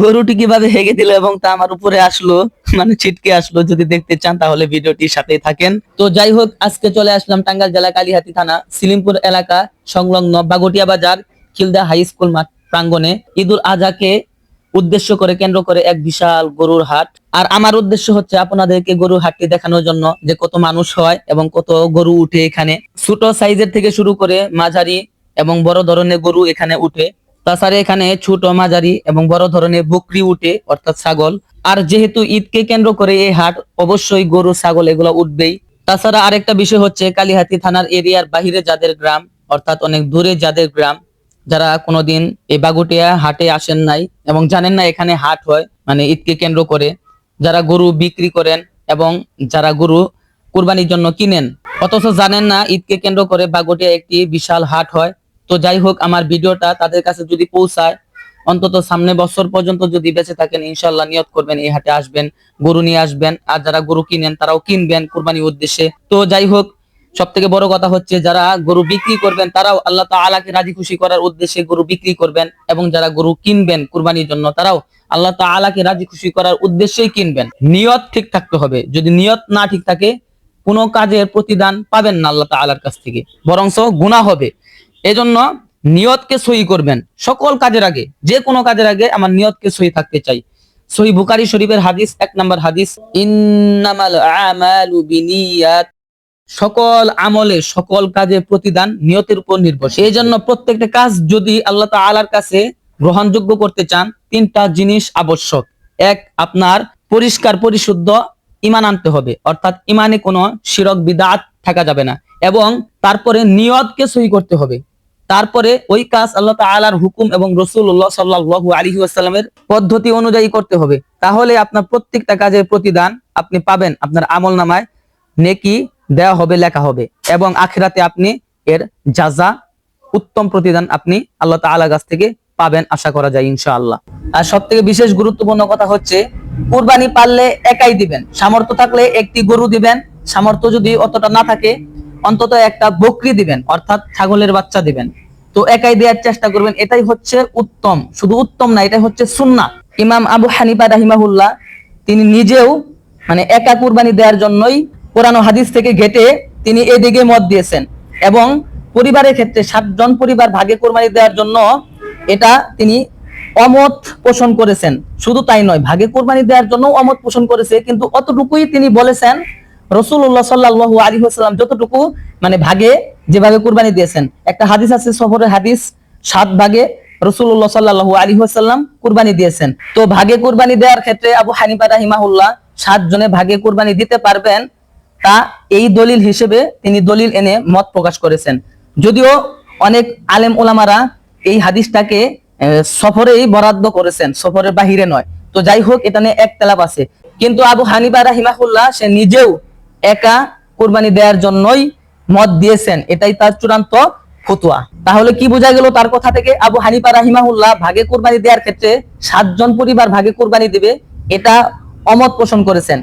গরুটি কীভাবে হেগে দিল এবং তা আমার উপরে আসলো মানে ছিটকে আসলো, যদি দেখতে চান তাহলে ভিডিওটির সাথেই থাকেন। তো যাই হোক, আজকে চলে আসলাম টাঙ্গাল জেলা কালিহাতি থানা, সিলিমপুর এলাকা, সংলগ্ন বাগটিয়া বাজার, খিলদা হাই স্কুল মাঠ প্রাঙ্গণে। ঈদুল আজহাকে উদ্দেশ্য করে কেন্দ্র করে এক বিশাল গরুর হাট। আর আমার উদ্দেশ্য হচ্ছে আপনাদেরকে গরুর হাটটি দেখানোর জন্য যে কত মানুষ হয় এবং কত গরু উঠে এখানে। ছোট সাইজের থেকে শুরু করে মাঝারি এবং বড় ধরনের গরু এখানে উঠে। তাছাড়া এখানে ছোট মাঝারি এবং বড় ধরনের বকরি উঠে, অর্থাৎ ছাগল। আর যেহেতু ঈদকে কেন্দ্র করে এই হাট, অবশ্যই গরু, ছাগল এগুলো উঠবেই। তাছাড়া আরেকটা বিষয় হচ্ছে কালিহাতি থানার এরিয়ার বাহিরে যাদের গ্রাম, অর্থাৎ অনেক দূরে যাদের গ্রাম, যারা কোনোদিন এই বাগুটিয়া হাটে আসেন নাই এবং জানেন না এখানে হাট হয় মানে ঈদকে কেন্দ্র করে। যারা গরু বিক্রি করেন এবং যারা গরু কুরবানির জন্য কিনেন, অথচ জানেন না ঈদকে কেন্দ্র করে বাগুটিয়া একটি বিশাল হাট হয়। তো যাই হোক, আমার ভিডিওটা তাদের কাছে যদি পৌঁছায়, অন্তত সামনে বছর পর্যন্ত যদি বেঁচে থাকেন ইনশাল্লাহ নিয়ত করবেন, এই হাটে আসবেন, গরু নিয়ে আসবেন, আর যারা গরু কিনেন, তারাও কিনবেন কুরবানির উদ্দেশ্যে। তো যাই হোক সব থেকে বড় কথা হচ্ছে, যারা গরু বিক্রি করবেন, তারাও আল্লাহ তাআলাকে রাজি খুশি করার উদ্দেশ্যে গরু বিক্রি করবেন, এবং যারা গরু কিনবেন কুরবানির জন্য, তারাও আল্লাহ তাআলাকে রাজি খুশি করার উদ্দেশ্যেই কিনবেন। নিয়ত ঠিক থাকতে হবে। যদি নিয়ত না ঠিক থাকে, কোনো কাজের প্রতিদান পাবেন না আল্লাহ তাআলার কাছ থেকে বরংস গুনাহ হবে। এজন্য নিয়তকে সহি করবেন। সকল কাজের আগে, যে কোনো কাজের আগে আমার নিয়তকে সহি থাকতে চাই। সহি বুকারি শরীফের হাদিস, এক নম্বর হাদিস, ইন্নামাল আমালু বিনিয়াত। সকল আমলে সকল কাজে প্রতিদান নিয়তের উপর নির্ভরশীল। এই জন্য প্রত্যেকটা কাজ যদি আল্লাহ তাআলার কাছে গ্রহণযোগ্য করতে চান, তিনটা জিনিস আবশ্যক। এক, আপনার পরিষ্কার পরিশুদ্ধ ইমান আনতে হবে। অর্থাৎ ইমানে কোনো শিরক, বিদাত থাকা যাবে না। এবং তারপরে নিয়তকে সহি করতে হবে। তারপরে ওই কাজ আল্লাহ তাআলার হুকুম এবং রসুল্লাহ সাল্লাল্লাহু আলাইহি ওয়াসাল্লামের পদ্ধতি অনুযায়ী করতে হবে। তাহলে আপনার প্রত্যেকটা কাজের প্রতিদান আপনি পাবেন আপনার আমল নামায় নেকি দেওয়া হবে, লেখা হবে এবং আখিরাতে আপনি এর জাজা উত্তম প্রতিদান আপনি আল্লাহ তাআলার কাছ থেকে পাবেন আশা করা যায় ইনশাআল্লাহ। আর সব থেকে বিশেষ গুরুত্বপূর্ণ কথা হচ্ছে, কুরবানি পারলে একাই দিবেন। সামর্থ্য থাকলে একটি গরু দিবেন। সামর্থ্য যদি অতটা না থাকে অন্তত একটা বকরি দিবেন, অর্থাৎ ছাগলের বাচ্চা দিবেন। তো একাই দেওয়ার চেষ্টা করবেন, এটাই হচ্ছে উত্তম। শুধু উত্তম না, এটাই হচ্ছে সুন্নাহ ইমাম আবু হানিফা রাহিমাহুল্লাহ, তিনি নিজেও মানে একা কুরবানি দেওয়ার জন্যই কোরআন হাদিস থেকে ঘেটে তিনি এদিকে মত দিয়েছেন। এবং পরিবারের ক্ষেত্রে সাতজন পরিবার ভাগে কোরবানি দেওয়ার জন্য এটা তিনি অমত পোষণ করেছেন। শুধু তাই নয়, ভাগে কোরবানি দেওয়ার জন্য অমত পোষণ করেছে, কিন্তু অতটুকুই তিনি বলেছেন রসুল্লাহ সাল্লাহ আলী যতটুকু মানে ভাগে, যেভাবে কোরবানি দিয়েছেন। একটা হাদিস আছে, সফরের হাদিস, সাত ভাগে রসুল্লাহ সাল্লাহ আলী কুরবানি দিয়েছেন। তো ভাগে কুরবানি দেওয়ার ক্ষেত্রে আবু হানিফা রাহিমাহুল্লাহ সাত জনে ভাগে কুরবানি দিতে পারবেন, তা এই দলিল হিসেবে তিনি দলিল এনে মত প্রকাশ করেছেন। যদিও অনেক আলেম ওলামারা এই হাদিসটাকে সফরেই বরাদ্দ করেছেন, সফরের বাহিরে নয়। তো যাই হোক, এটা নিয়ে এক তেলাপ আছে। কিন্তু আবু হানিফা রাহিমাহুল্লাহ, সে নিজেও একা কোরবানি দেওয়ার জন্যই মত দিয়েছেন। এটাই তার চূড়ান্ত ফতুয়া। তাহলে কি বোঝা গেল তার কথা থেকে? আবু হানিফা রাহিমাহুল্লাহ ভাগে কোরবানি দেওয়ার ক্ষেত্রে সাতজন পরিবার ভাগে কোরবানি দিবে, এটা অমত পোষণ করেছেন।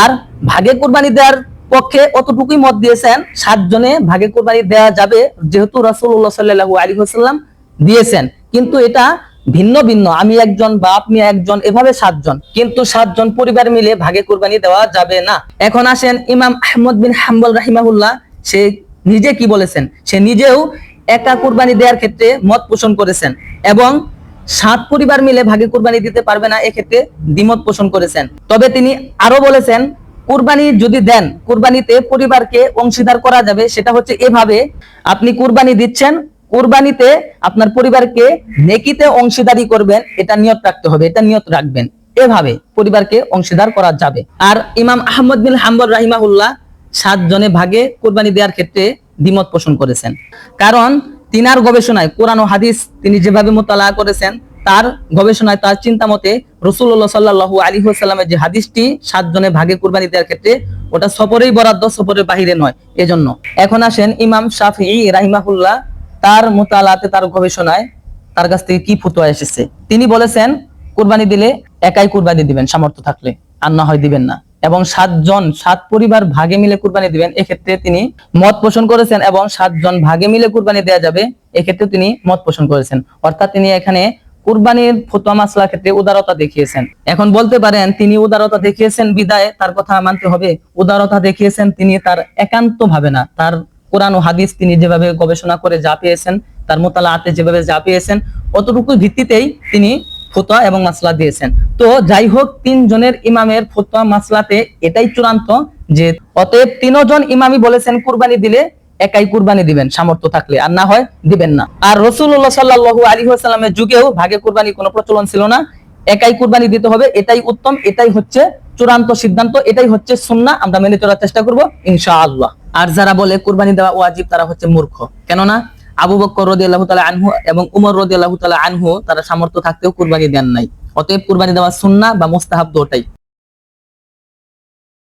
আর ভাগে কোরবানি দেওয়ার পক্ষে অতটুকুই মত দিয়েছেন, সাতজনে ভাগে কোরবানি দেওয়া যাবে, যেহেতু রাসূলুল্লাহ সাল্লাল্লাহু আলাইহি ওয়াসাল্লাম দিয়েছেন। কিন্তু এটা ভিন্ন ভিন্ন, আমি একজন বা আপনি একজন, এভাবে সাতজন। কিন্তু সাতজন পরিবার মিলে ভাগে কোরবানি দেওয়া যাবে না। এখন আসেন ইমাম আহমদ বিন হাম্বল রাহিমাহুল্লাহ, সে নিজে কি বলেছেন? সে নিজেও একা কোরবানি দেওয়ার ক্ষেত্রে মত পোষণ করেছেন এবং সাত পরিবার মিলে ভাগে কুরবানি দিতে পারবে না, এক্ষেত্রে দ্বিমত পোষণ করেছেন। তবে তিনি আরও বলেছেন, কুরবানি যদি দেন, কুরবানিতে পরিবারকে অংশীদার করা যাবে, সেটা হচ্ছে এভাবে, আপনি কুরবানি দিচ্ছেন কুরবানিতে আপনার পরিবারকে নেকিতে অংশীদারি করবেন, এটা নিয়ত রাখতে হবে, এটা নিয়ত রাখবেন। এভাবে পরিবারকে অংশীদার করা যাবে। আর ইমাম আহমদ বিন হাম্বল রাহিমাহুল্লাহ সাত জনে ভাগে কোরবানি দেওয়ার ক্ষেত্রে দ্বিমত পোষণ করেছেন। কারণ তিনার গবেষণায়, কোরআন ও হাদিস তিনি যেভাবে মোতালা করেছেন, তার গবেষণায়, তার চিন্তা মতে রসুল্লাহ সাল্লাহ আলী সাল্লামের যে হাদিসটি সাত জনে ভাগে কোরবানি দেওয়ার ক্ষেত্রে ওটা সফরেই বরাদ্দ, সফরের বাহিরে নয়। এজন্য এখন আসেন ইমাম শাফি রাহিমাহুল্লাহ তার মোতালাতে, তার গবেষণায় তার কাছ থেকে কি ফতুয়া এসেছে? তিনি বলেছেন, কুরবানি দিলে একাই কুরবানি দিবেন, সামর্থ্য থাকলে, আর না হয় দিবেন না। এবং সাতজন, সাত পরিবার ভাগে মিলে কুরবানি দিবেন, এক্ষেত্রে তিনি মত পোষণ করেছেন এবং সাতজন ভাগে মিলে কুরবানি দেওয়া যাবে, এক্ষেত্রে তিনি মত পোষণ করেছেন। অর্থাৎ তিনি এখানে কুরবানির ফতোয়া মাসলা ক্ষেত্রে উদারতা দেখিয়েছেন। এখন বলতে পারেন, তিনি উদারতা দেখিয়েছেন বিদায়, তার কথা মানতে হবে। উদারতা দেখিয়েছেন তিনি তার একান্ত ভাবে না, তার কোরআন ও হাদিস তিনি যেভাবে গবেষণা করে যা পেয়েছেন, তার মোতালাতে যেভাবে যা পেয়েছেন অতটুকু ভিত্তিতেই তিনি ফতোয়া এবং মাসলা দিয়েছেন। তো যাই হোক, তিনজনের ইমামের ফতোয়া, মাসলাতে এটাই চূড়ান্ত যে অতএব তিনজন ইমামই বলেছেন, কুরবানি দিলে একাই কুরবানি দিবেন, সামর্থ্য থাকলে, আর না হয় দিবেন না। আর রসুল্লাহ সাল্লাহু আলী সাল্লামের যুগেও ভাগে কুরবানি কোনো প্রচলন ছিল না, একাই কুরবানি দিতে হবে, এটাই উত্তম, এটাই হচ্ছে চূড়ান্ত সিদ্ধান্ত, এটাই হচ্ছে সুন্না আমরা মেনে চলার চেষ্টা করব, ইনশাআল্লাহ। আর যারা বলে কুরবানি দেওয়া ওয়াজিব, তারা হচ্ছে মূর্খ। কেননা, আবু বক্কর রদি আল্লাহ তালা আনহু এবং উমর রদি আল্লাহ তালা আনহু, তারা সামর্থ্য থাকতেও কুরবানি দেন নাই। অতএব কুরবানি দেওয়া সুন্না বা মোস্তাহাব্দ দুটাই।